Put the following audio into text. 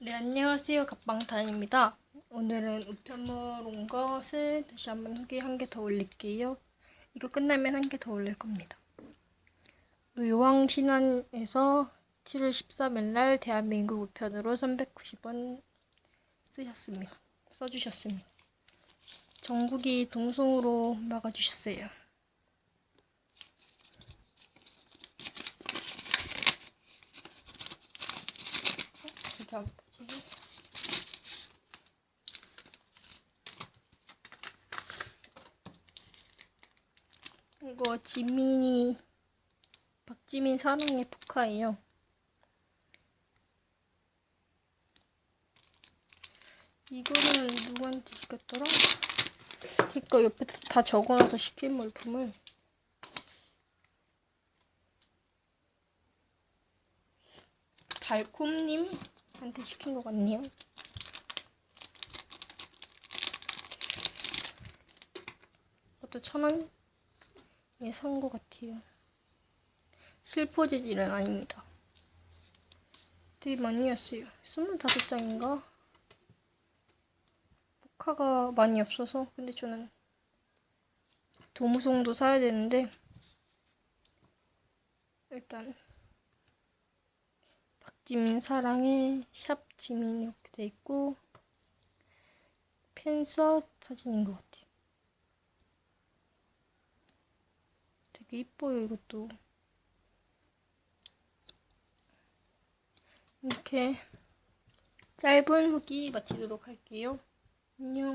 네, 안녕하세요. 갑방탄입니다. 오늘은 우편물 온 것을 다시 한번 후기 한 개 더 올릴게요. 이거 끝나면 한 개 더 올릴 겁니다. 의왕신안에서 7월 13일 날 대한민국 우편으로 390원 쓰셨습니다. 써주셨습니다. 전국이 동송으로 막아주셨어요. 안 빠지네. 이거 지민이 박지민 사랑의 포카예요. 이거는 누구한테 시켰더라? 이거 옆에 다 적어놔서 시킨 물품을 달콤님 한테 시킨 것 같네요. 이것도 천 원에 산 것 같아요. 재질은 아닙니다. 되게 많이 왔어요. 25장인가? 포카가 많이 없어서 근데 저는 도무송도 사야 되는데 일단 박 지민 사랑의 샵 지민 이렇게 돼 있고 팬서 사진인 것 같아요. 되게 이뻐요 이것도. 이렇게 짧은 후기 마치도록 할게요. 안녕.